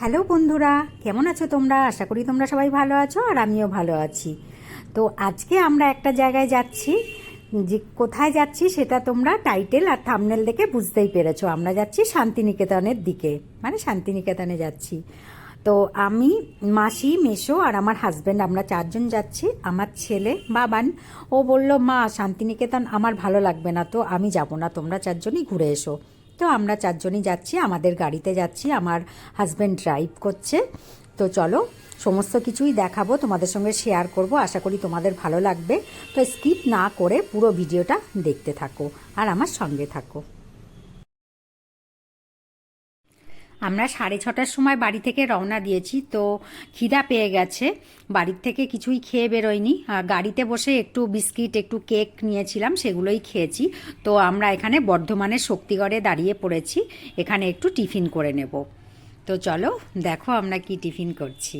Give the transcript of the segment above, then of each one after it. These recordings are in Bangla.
হ্যালো বন্ধুরা, কেমন আছো তোমরা? আশা করি তোমরা সবাই ভালো আছো আর আমিও ভালো আছি। তো আজকে আমরা একটা জায়গায় যাচ্ছি, যে কোথায় যাচ্ছি সেটা তোমরা টাইটেল আর থামনেল দেখে বুঝতেই পেরেছ। আমরা যাচ্ছি শান্তিনিকেতনের দিকে মানে শান্তিনিকেতনে যাচ্ছি। তো আমি, মাসি মেশো আর আমার হাজব্যান্ড আমরা চারজন যাচ্ছি। আমার ছেলে, বাবান, ও বলল, মা, শান্তিনিকেতন আমার ভালো লাগবে না, তো আমি যাব না, তোমরা চারজনই ঘুরে এসো। তো আমরা চারজনই যাচ্ছি, আমাদের গাড়িতে যাচ্ছি, আমার হাজব্যান্ড ড্রাইভ করছে। তো চলো, সমস্ত কিছুই দেখাবো, তোমাদের সঙ্গে শেয়ার করব, আশা করি তোমাদের ভালো লাগবে। তো স্কিপ না করে পুরো ভিডিওটা দেখতে থাকো, আর আমার সঙ্গে থাকো। আমরা সাড়ে ছটার সময় বাড়ি থেকে রওনা দিয়েছি, তো খিদা পেয়ে গেছে। বাড়ির থেকে কিছুই খেয়ে বেরোয়নি। আর গাড়িতে বসে একটু বিস্কিট, একটু কেক নিয়েছিলাম, সেগুলোই খেয়েছি। তো আমরা এখানে বর্ধমানের শক্তিগড়ে দাঁড়িয়ে পড়েছি। এখানে একটু টিফিন করে নেব। তো চলো, দেখো আমরা কি টিফিন করছি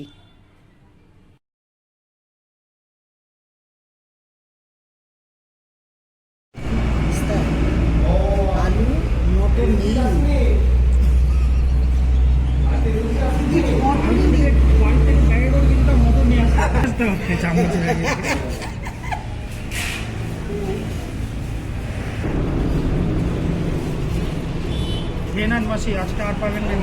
আলু মটর নেই মাসি আজকে আর পাবেন না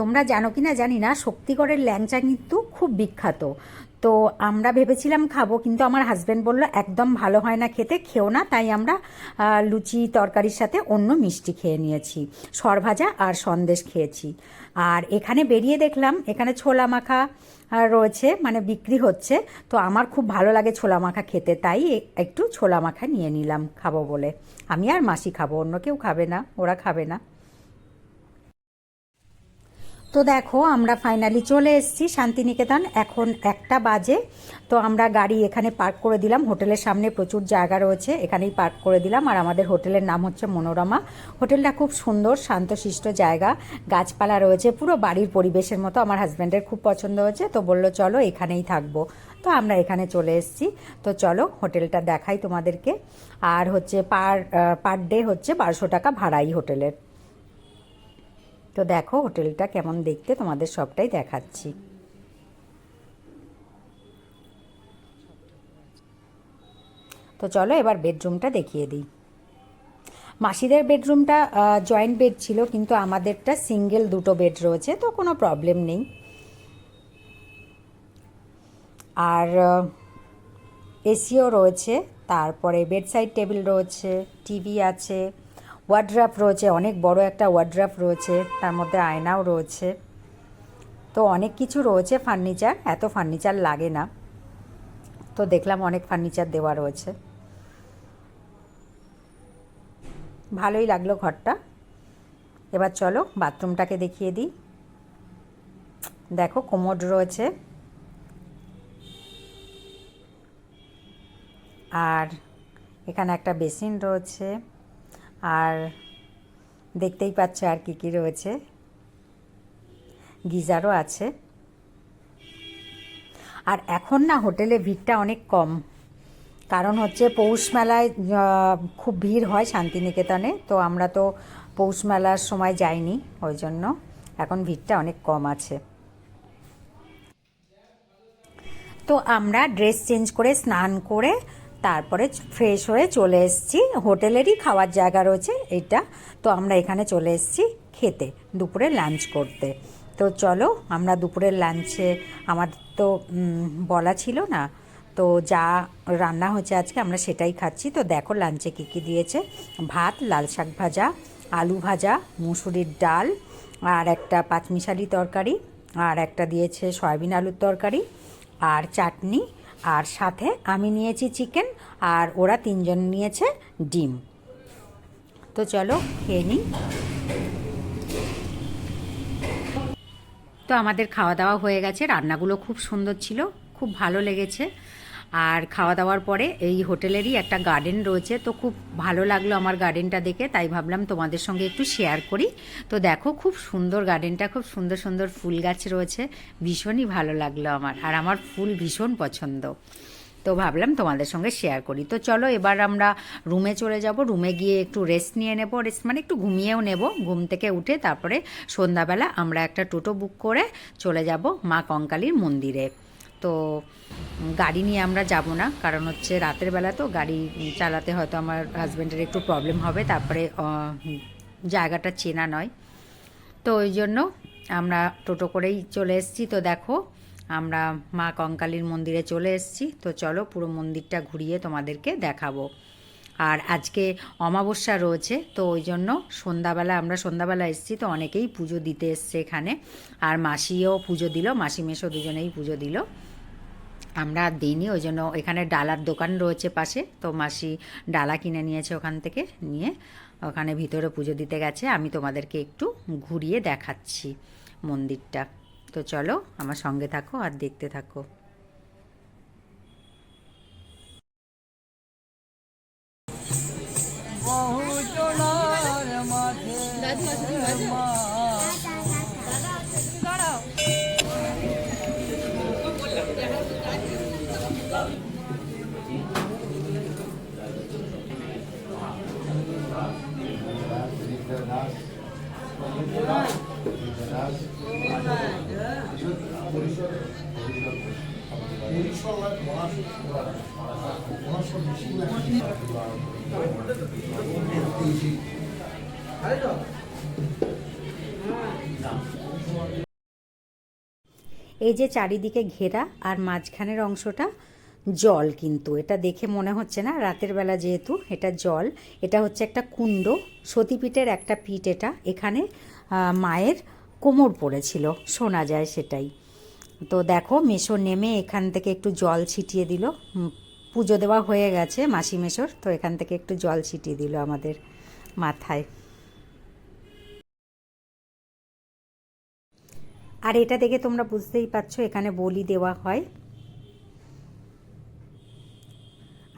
তোমরা জানো কি না জানি না, শক্তিগড়ের ল্যাংচা কিন্তু খুব বিখ্যাত। তো আমরা ভেবেছিলাম খাব, কিন্তু আমার হাজব্যান্ড বলল, একদম ভালো হয় না খেতে, খেও না। তাই আমরা লুচি তরকারির সাথে অন্য মিষ্টি খেয়ে নিয়েছি। সরভাজা আর সন্দেশ খেয়েছি। আর এখানে বেরিয়ে দেখলাম, এখানে ছোলা মাখা রয়েছে মানে বিক্রি হচ্ছে। তো আমার খুব ভালো লাগে ছোলা মাখা খেতে, তাই একটু ছোলা মাখা নিয়ে নিলাম, খাব বলে। আমি আর মাসি খাব, অন্য কেউ খাবে না, ওরা খাবে না। তো দেখো, আমরা ফাইনালি চলে এসেছি শান্তিনিকেতন। এখন একটা বাজে। তো আমরা গাড়ি এখানে পার্ক করে দিলাম। হোটেলের সামনে প্রচুর জায়গা রয়েছে, এখানেই পার্ক করে দিলাম। আর আমাদের হোটেলের নাম হচ্ছে মনোরমা। হোটেলটা খুব সুন্দর, শান্তশিষ্ট জায়গা। গাছপালা রয়েছে, পুরো বাড়ির পরিবেশের মতো। আমার হাজব্যান্ডের খুব পছন্দ হয়েছে, তো বলল, চলো, এখানেই থাকব। তো আমরা এখানে চলে এসেছি। তো চলো, হোটেলটা দেখাই তোমাদেরকে। আর হচ্ছে পার পার ডে হচ্ছে বারোশো টাকা ভাড়াই হোটেলের। তো দেখো, হোটেলটা কেমন দেখতে তোমাদের সবটাই দেখাচ্ছি। তো চলো এবার বেডরুমটা দেখিয়ে দিই। মাসিদের বেডরুমটা জয়েন্ট বেড ছিল, কিন্তু আমাদেরটা সিঙ্গেল দুটো বেড রয়েছে, তো কোনো প্রবলেম নেই। আর এসিও রয়েছে, তারপরে বেডসাইড টেবিল রয়েছে, টিভি আছে ওয়ার্ড্রাফ রয়েছে, অনেক বড় একটা ওয়ার্ড্রাফ রয়েছে, তার মধ্যে আয়নাও রয়েছে। তো অনেক কিছু রয়েছে ফার্নিচার, এত ফার্নিচার লাগে না। তো দেখলাম অনেক ফার্নিচার দেওয়া রয়েছে। ভালোই লাগল ঘরটা। এবার চলো বাথরুমটাকে দেখিয়ে দিই। দেখো কোমোড রয়েছে। আর এখানে একটা বেসিন রয়েছে। আর দেখতেই পাচ্ছ আর কি কি রয়েছে। গিজারও আছে। আর এখন না হোটেলে ভিড়টা অনেক কম। কারণ হচ্ছে পৌষ মেলায় খুব ভিড় হয় শান্তিনিকেতনে, তো আমরা তো পৌষ মেলার সময় যাইনি, ওই জন্য এখন ভিড়টা অনেক কম আছে। তো আমরা ড্রেস চেঞ্জ করে, স্নান করে তারপরে ফ্রেশ হয়ে চলে এসেছি। হোটেলেরই খাওয়ার জায়গা রয়েছে, এটা। তো আমরা এখানে চলে এসেছি খেতে, দুপুরে লাঞ্চ করতে। তো চলো, আমরা দুপুরের লাঞ্চে আমার তো বলা ছিল না। তো যা রান্না হচ্ছে আজকে, আমরা সেটাই খাচ্ছি। তো দেখো লাঞ্চে কী কী দিয়েছে। ভাত, লাল শাক ভাজা, আলু ভাজা, মুসুরির ডাল, আর একটা পাঁচমিশালি তরকারি, আর একটা দিয়েছে সয়াবিন আলুর তরকারি, আর চাটনি আর সাথে আমি নিয়েছি চিকেন আর ওরা তিনজন নিয়েছে ডিম। তো চলো খেয়ে নিই। তো আমাদের খাওয়া দাওয়া হয়ে গেছে, রান্নাগুলো খুব সুন্দর ছিল, খুব ভালো লেগেছে। আর খাওয়া দাওয়ার পরে এই হোটেলেরই একটা গার্ডেন রয়েছে। তো খুব ভালো লাগল আমার গার্ডেনটা দেখে, তাই ভাবলাম তোমাদের সঙ্গে একটু শেয়ার করি। তো দেখো, খুব সুন্দর গার্ডেনটা খুব সুন্দর সুন্দর ফুল গাছ রয়েছে। ভীষণই ভালো লাগল আমার, আর আমার ফুল ভীষণ পছন্দ। তো ভাবলাম তোমাদের সঙ্গে শেয়ার করি। তো চলো, এবার আমরা রুমে চলে যাব। রুমে গিয়ে একটু রেস্ট নিয়ে নেব। রেস্ট মানে একটু ঘুমিয়েও নেব। ঘুম থেকে উঠে তারপরে সন্ধ্যাবেলা আমরা একটা টোটো বুক করে চলে যাব মা কঙ্কালীর মন্দিরে। তো গাড়ি নিয়ে আমরা যাব না। কারণ হচ্ছে রাতের বেলা তো গাড়ি চালাতে হয়তো আমার হাজব্যান্ডের একটু প্রবলেম হবে। তারপরে জায়গাটা চেনা নয়। তো ওই জন্য আমরা টোটো করেই চলে এসেছি। তো দেখো, আমরা মা কঙ্কালীর মন্দিরে চলে এসেছি। তো চলো পুরো মন্দিরটা ঘুরিয়ে তোমাদেরকে দেখাবো। আর আজকে অমাবস্যা রয়েছে, তো ওই জন্য সন্ধ্যাবেলা, আমরা সন্ধ্যাবেলা এসেছি, তো অনেকেই পুজো দিতে এসছে এখানে। আর মাসিও পুজো দিল মাসি মেশো দুজনেই পুজো দিল। আমরা আর দিইনি ওই জন্য এখানে ডালার দোকান রয়েছে পাশে। তো মাসি ডালা কিনে নিয়েছে ওখান থেকে নিয়ে ওখানে ভিতরে পুজো দিতে গেছে। আমি তোমাদেরকে একটু ঘুরিয়ে দেখাচ্ছি মন্দিরটা। তো চলো আমার সঙ্গে থাকো আর দেখতে থাকো। এই যে চারিদিকে ঘেরা আর মাঝখানের অংশটা জল কিন্তু। এটা দেখে মনে হচ্ছে না, রাতের বেলা যেহেতু এটা জল। এটা হচ্ছে একটা কুণ্ড, সতীপীঠের একটা পিঠ এটা। এখানে মায়ের কোমর পড়েছিল, শোনা যায় সেটাই। তো দেখো, মেশো নেমে এখান থেকে একটু জল ছিটিয়ে দিল। পুজো দেওয়া হয়ে গেছে মাসি মেশোর, তো এখান থেকে একটু জল ছিটিয়ে দিল আমাদের মাথায়। আর এটা দেখে তোমরা বুঝতেই পারছ, এখানে বলি দেওয়া হয়।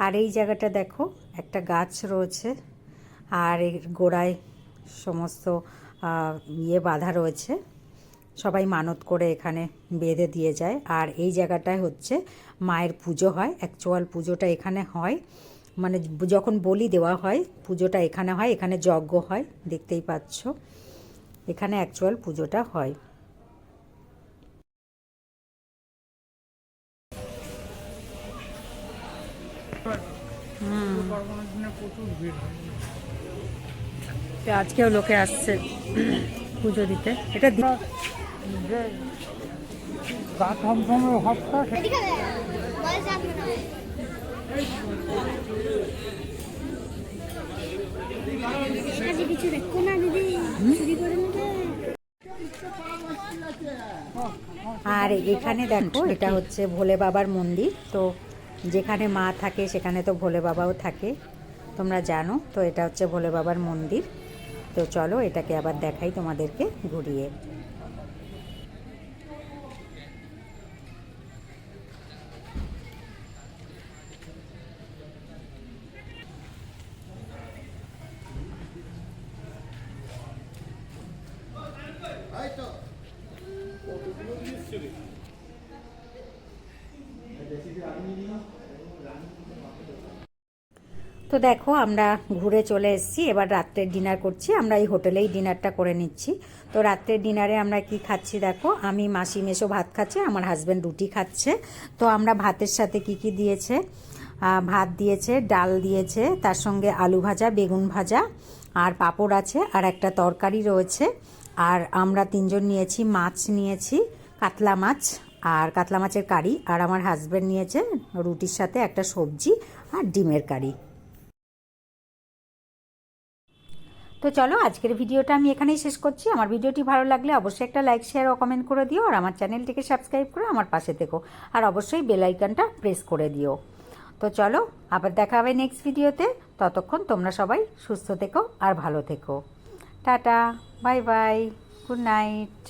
আর এই জায়গাটা দেখো, একটা গাছ রয়েছে আর এর গোড়ায় সমস্ত ইয়ে বাঁধা রয়েছে। সবাই মানত করে এখানে বেঁধে দিয়ে যায়। আর এই জায়গাটায় হচ্ছে মায়ের পুজো হয় অ্যাকচুয়াল পুজোটা এখানে হয়। মানে যখন বলি দেওয়া হয়, পুজোটা এখানে হয়, এখানে যজ্ঞ হয়, দেখতেই পাচ্ছ। এখানে অ্যাকচুয়াল পুজোটা হয়। তো আজকেও লোকে আসছে পুজো দিতে। এটা কিছু দেখো না দিদি চুরি করে আর এখানে দেখো এটা হচ্ছে ভোলে বাবার মন্দির। তো যেখানে মা থাকে সেখানে তো ভোলে বাবাও থাকে। তোমরা জানো, তো এটা হচ্ছে ভোলে বাবার মন্দির। তো চলো এটাকে আবার দেখাই তোমাদেরকে ঘুরিয়ে। তো দেখো, আমরা ঘুরে চলে এসেছি। এবার রাত্রের ডিনার করছি। আমরা এই হোটেলেই ডিনারটা করে নিচ্ছি। তো রাত্রের ডিনারে আমরা কি খাচ্ছি দেখো, আমি, মাসি মেশো ভাত খাচ্ছে, আমার হাজব্যান্ড রুটি খাচ্ছে। তো আমরা ভাতের সাথে কি কি দিয়েছে? ভাত দিয়েছে, ডাল দিয়েছে, তার সঙ্গে আলু ভাজা, বেগুন ভাজা, আর পাঁপড় আছে, আর একটা তরকারি রয়েছে। আর আমরা তিনজন নিয়েছি মাছ নিয়েছি, কাতলা মাছ আর কাতলা মাছের কারি। আর আমার হাজব্যান্ড নিয়েছে রুটির সাথে একটা সবজি আর ডিমের কারি। তো চলো, আজকের ভিডিওটা আমি এখানেই শেষ করছি। আমার ভিডিওটি ভালো লাগলে অবশ্যই একটা লাইক শেয়ার ও কমেন্ট করে দিও আর আমার চ্যানেলটিকে সাবস্ক্রাইব করে আমার পাশে থেকো। আর অবশ্যই বেল আইকনটা প্রেস করে দিও। তো চলো, আবার দেখা হবে নেক্সট ভিডিওতে। ততক্ষণ তোমরা সবাই সুস্থ থেকো আর ভালো থেকো। Tata bye bye good night